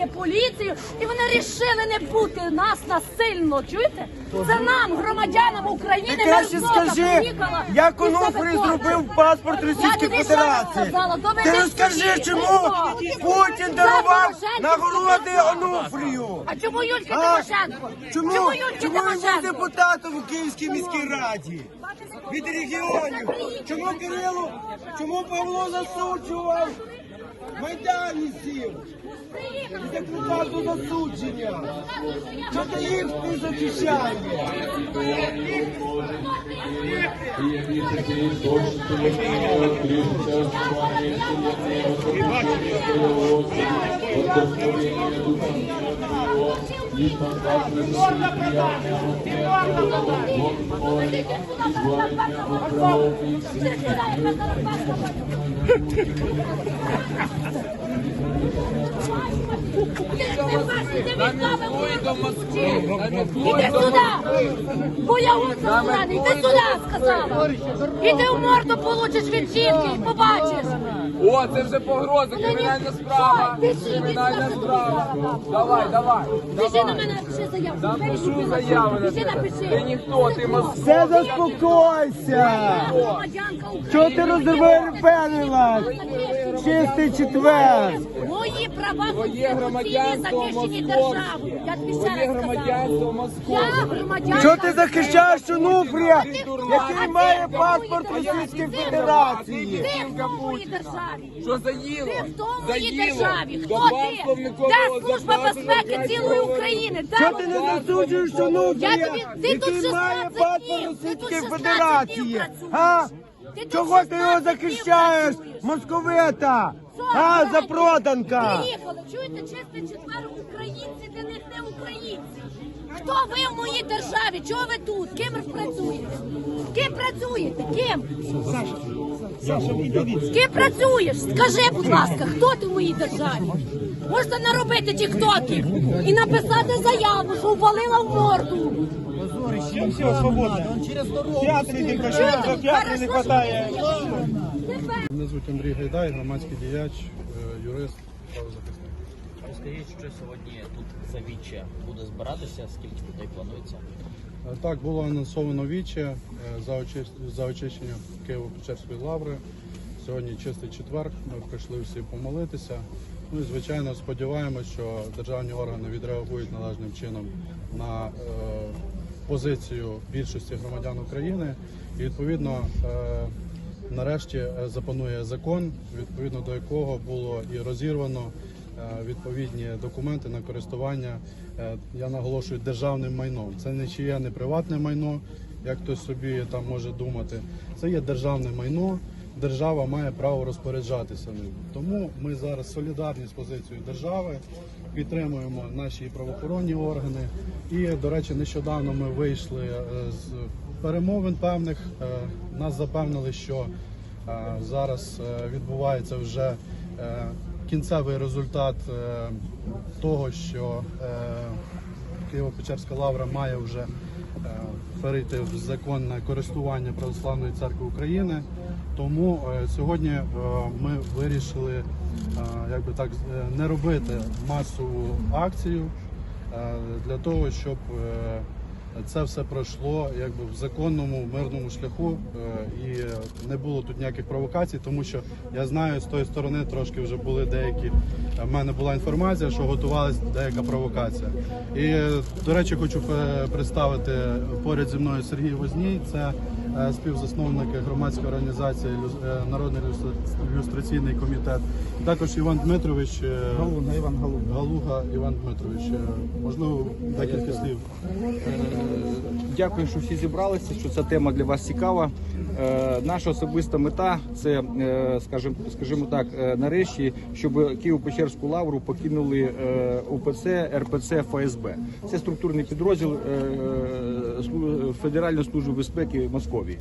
таке поліцію, і вони рішили не бути нас насильно. Чуєте? Це нам, громадянам України, Ти краще мерзота скажи, приїхала як із Онуфрій зробив паспорт Російської тобі що Федерації. сказала? Ти розкажи, чому Ти? Путін дарував Порошенко нагороди сказав. Онуфрію. А чому Юлька А? Тимошенко? Чому? Чому Чому він був Тимошенко? депутатом у Київській міській раді? Від регіонів. Чому Кирило? Чому Павло засуджував? Майданівців. Закликав до засудження. що ти їх не захищаєш? Іди сюди! Боягуза зелений, іди сюди, сказала! Іди в морду получиш від жінки, побачиш! О, це вже погроза, кримінальна справа. Кримінальна справа. Давай, давай. Біжи на мене, пиши заяву. Напишу заяву на Біжи, тебе. напиши. Ти ніхто, ти мозг. Все заспокойся. Чого ти розвернилась? Чистий четвер. Мої права конституційні захищені державою. Я тобі ще раз громадянство сказала. Я московське. громадянка Чого ти захищаєш Онуфрія, який має паспорт Російської Федерації? Ти хто в моїй державі? Що заїло? Ти хто в моїй державі? Хто ти? Де служба безпеки цілої. України? Чого ти не засуджуєш Я Онуфрія, тобі, який має 16 паспорт днів, ти тут Російської 16 Федерації? днів працюєш. Ти Чого ти його захищаєш, московита? А, запроданка. Приїхали, чуєте, чистий четвер українці, для них не українці. Хто ви в моїй державі? Чого ви тут? Ким ви працюєте? Ким працюєте? Ким? З ким працюєш? Скажи, будь ласка, хто ти в моїй державі? Можете наробити тіктоків і написати заяву, що ввалила в морду. Все, свободно. Театрі не Чуєте? театрі не хватає. Мене звуть Андрій Гайдай, громадський діяч, е, юрист, правозахисник. Розкажіть, що сьогодні тут за віче буде збиратися, скільки людей планується? Е, Так, було анонсовано віче за очищення Києво-Печерської лаври. Сьогодні чистий четвер, ми прийшли всі помолитися. Ну і звичайно сподіваємось, що державні органи відреагують належним чином на е, позицію більшості громадян України. І відповідно е, нарешті е, запанує закон, відповідно до якого було і розірвано е, відповідні документи на користування. Я наголошую державним майном. Це не чиє не приватне майно, як хтось собі там може думати. Це є державне майно. Держава має право розпоряджатися ним. Тому ми зараз солідарні з позицією держави, підтримуємо наші правоохоронні органи. І, до речі, нещодавно ми вийшли е, з перемовин певних. Е, Нас запевнили, що е, зараз відбувається вже кінцевий результат того, що Києво-Печерська лавра має вже е, перейти в законне користування Православної церкви України. Тому е, сьогодні е, ми вирішили е, як би так е, не робити масову акцію е, для того, щоб е, це все пройшло якби в законному мирному шляху е, і не було тут ніяких провокацій, тому що я знаю з тої сторони трошки вже були деякі. В мене була інформація, що готувалася деяка провокація. І е, до речі, хочу е, представити поряд зі мною Сергій Возній. Це е, співзасновник громадської організації «Люс- е, Народний ілюстраційний комітет. Також Іван Дмитрович е, Галуга, Іван Галуга. Галуга Іван Дмитрович. Можливо, декілька слів. Дякую, що всі зібралися, що ця тема для вас цікава. Е, наша особиста мета це, е, скажімо, скажімо так, е, нарешті, щоб Києво-Печерську лавру покинули ОПЦ, РПЦ, ФСБ. Це структурний підрозділ Федеральної служби безпеки Московії.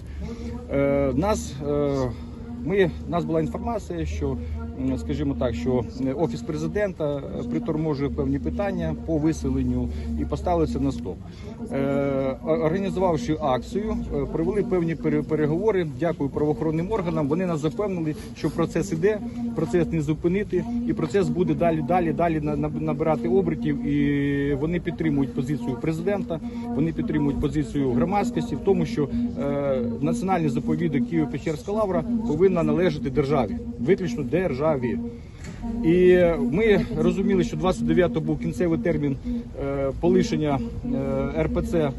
Нас, ми, нас була інформація, що скажімо так, що е, офіс президента е, приторможує певні питання по виселенню і поставили на стоп. Е, Організувавши акцію, е, провели певні переговори. Дякую правоохоронним органам. Вони нас запевнили, що процес іде, процес не зупинити, і процес буде далі, далі, далі на- на- набирати обертів. І вони підтримують позицію президента, вони підтримують позицію громадськості в тому, що е, національний заповідник Києво-Печерська лавра повинна належати державі, виключно державі. І ми розуміли, що 29-го був кінцевий термін е, полишення е, РПЦ е,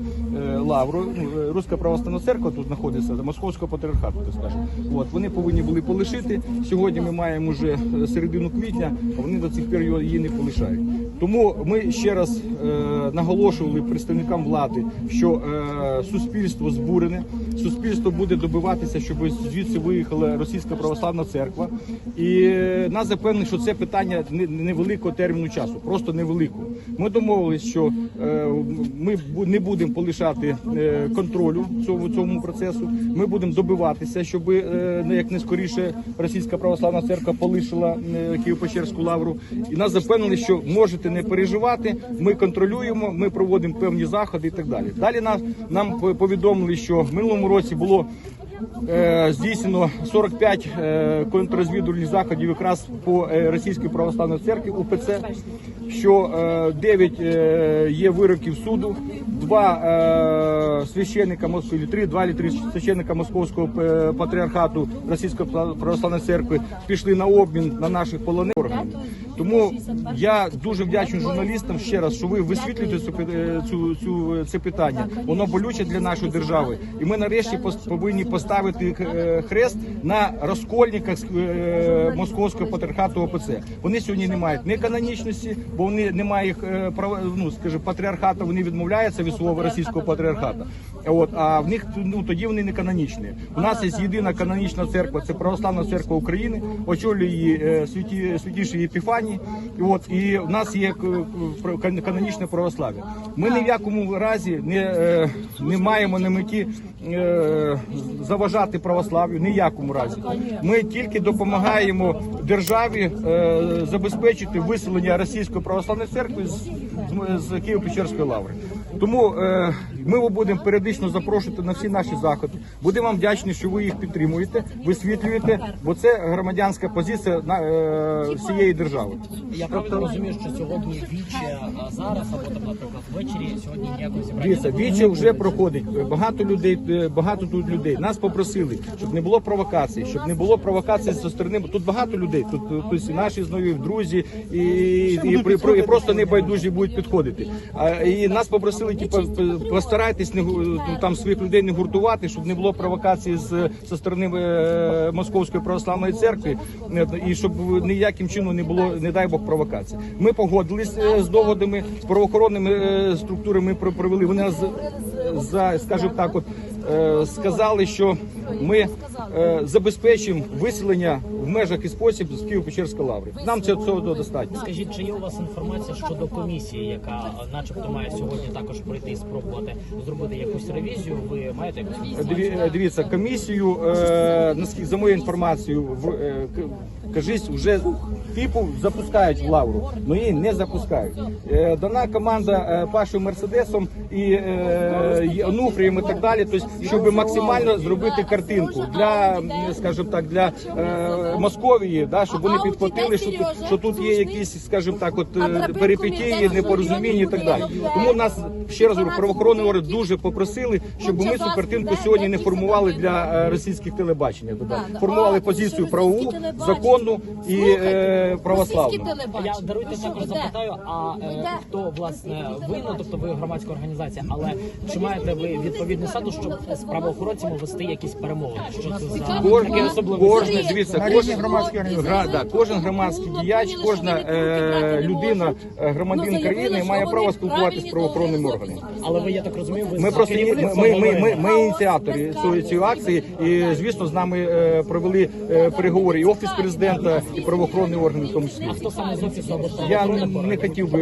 Лавру. Ну, Руська православна церква тут знаходиться, Московського патріархату, так скажемо. От вони повинні були полишити. Сьогодні ми маємо вже середину квітня, а вони до цих пір її не полишають. Тому ми ще раз е, наголошували представникам влади, що е, суспільство збурене, суспільство буде добиватися, щоб звідси виїхала російська православна церква. І е, нас запевнили, що це питання не- невеликого терміну часу, просто невеликого. Ми домовились, що е, ми не будемо полишати е, контролю цього цьому процесу. Ми будемо добиватися, щоб е, ну, як не скоріше російська православна церква полишила е, Києво-Печерську лавру. І нас запевнили, що можете не переживати. Ми контролюємо, ми проводимо певні заходи і так далі. Далі нас нам повідомили, що в минулому році було е, здійснено 45 е, контррозвідувальних заходів якраз по е, російській православної церкві УПЦ, що е, 9 е, є вироків суду, два е, священника Москви, три, два чи три священника Московського е, патріархату Російської православної церкви пішли на обмін на наших полонених. Тому я дуже вдячний журналістам ще раз, що ви висвітлюєте цю, е, цю, цю це питання. Воно болюче для нашої держави, і ми нарешті повинні поставити хрест на розкольниках московського патріархату ОПЦ. Вони сьогодні не мають ні канонічності, бо вони не мають права, ну скажімо, патріархату. Вони відмовляються від свого російського патріархату. От а в них ну тоді вони не канонічні. У нас є єдина канонічна церква, це православна церква України. Очолює її е, святі святіший Єпіфаній. І от і в нас є к- канонічне православ'я. Ми ні в якому разі не, е, не маємо на меті е, заважати православ'ю, ні в якому разі. Ми тільки допомагаємо державі е, забезпечити виселення російської православної церкви з, з Києво-Печерської лаври. Тому е, ми будемо періодично запрошувати на всі наші заходи. Будемо вам вдячні, що ви їх підтримуєте, висвітлюєте, бо це громадянська позиція на, е, всієї держави. Я правильно розумію, що сьогодні віче а зараз, або там, наприклад, ввечері сьогодні ніякого зібрання. Дивіться, віче вже проходить. Багато людей, е, багато тут людей. Нас попросили, щоб не було провокацій, щоб не було провокацій зі сторони. Тут багато людей. Тут е, тобто, і наші знайомі, друзі, і, і, при- про- і просто небайдужі будуть підходити. А, і нас попросили, типу, постарайтесь не ну, там своїх людей не гуртувати, щоб не було провокацій з зі сторони е, Московської православної церкви, е, і щоб ніяким чином не було, не дай Бог, провокацій. Ми погодились е, з доводами з правоохоронними структурами про- провели. Вони нас за, скажімо так, от сказали, що ми забезпечимо виселення межах і спосіб з Києво-Печерської лаври. Нам цього достатньо. Скажіть, чи є у вас інформація щодо комісії, яка начебто має сьогодні також прийти і спробувати зробити якусь ревізію? Ви маєте якусь інформацію? Диві- Дивіться, комісію, е, наскільки за моєю інформацією, в е, кажись, вже типу запускають в лавру, але її не запускають. Е, дана команда е, Пашою Мерседесом і е, Онуфрієм і так далі, тобто, щоб максимально зробити картинку для, скажімо так, для е, Московії, да, щоб вони підхватили, що тут, що тут є якісь, скажімо так, от е, перипетії, непорозуміння і так далі. Тому нас ще раз говорю, правоохоронні органи дуже попросили, щоб ми цю картинку сьогодні не формували для е, російських телебачення. Формували позицію правову, законну і е, православну. Я даруйте також запитаю, а е, хто власне ви, ну тобто ви громадська організація, але чи маєте ви відповідний статус, щоб з правоохоронцями вести якісь перемовини? Що це за таке особливе? кожен, дивіться, кожен громадський града, кожен громадський діяч, кожна е, людина, е, громадянин країни має право спілкуватися з правоохоронними органами. Але ви я так розумію, ви Ми просто ми, ми, ми, ми, ми ініціатори цієї, цієї акції, і звісно, з нами е, провели е, переговори і офіс президента, і правоохоронні органи, в тому числі. А хто саме з офісу або Я правоохоронних не хотів би,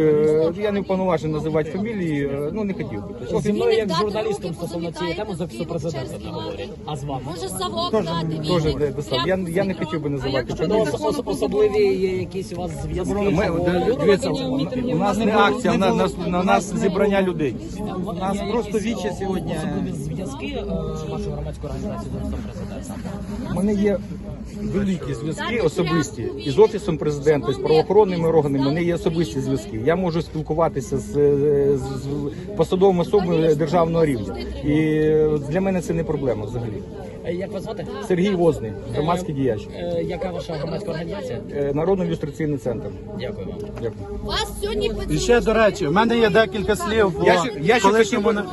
е, я не вповноважений називати фамілії, е, ну не хотів би. Тобто, Зі мною як з журналістом стосовно цієї теми з офісу президента не говорять. А з вами? Може совок дати, достав. Я, я не хотів би ви називаєте. Тобто ос- ос- особливі є якісь у вас зв'язки? Ми, або де- дивіться, у нас не акція, у нас, на нас зібрання людей. У нас просто віче сьогодні. Особливі зв'язки е, вашої громадської організації з президента. У мене є великі зв'язки особисті із офісом президента, з правоохоронними органами. У мене є особисті зв'язки. Я можу спілкуватися з, з, з посадовими особами державного рівня. І для мене це не проблема взагалі. Е, Як вас звати? Сергій Возний, громадський діяч, Е, Яка ваша громадська організація? Е, народно-ілюстраційний центр. Дякую вам. Дякую. Вас сьогодні І ще до речі, в мене є декілька слів Я ще- я ще колишньому на-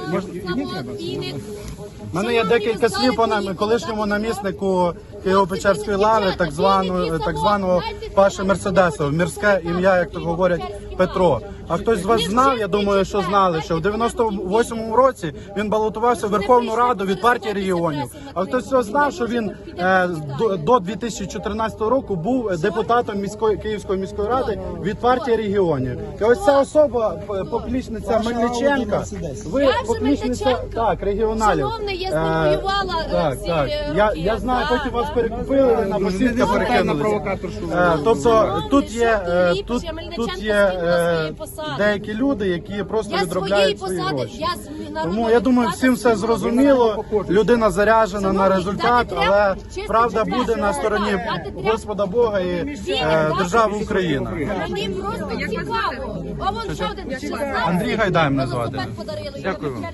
мене є декілька слів по нам- колишньому наміснику Києво-Печерської лави, так званого так званого Паши Мерседесова. Мірське ім'я, як то говорять, Петро. А хтось з вас знав, я думаю, що знали, що в 98-му році він балотувався в Верховну Раду від партії регіонів. А хтось з знав, що він е, до, до 2014 року був депутатом міської Київської міської ради від партії регіонів. І ось ця особа, поплічниця Мельниченка, ви поплічниця так регіоналів. Шановний, я з Е, ним воювала, е, Так, ці так. Я, я знаю, потім вас перекупили, на посілка перекинулися. Е, Тобто тут є е, тут, тут є посади. деякі люди, які просто Я відробляють своєї свої посади, гроші. я з Тому я думаю, всім все зрозуміло. Людина заряджена на результат, треба але чисто правда буде на стороні Господа Бога і е, держави Україна. Мені просто цікаво. А вон ще один. Андрій Гайдай мене звати. Подарили. Дякую.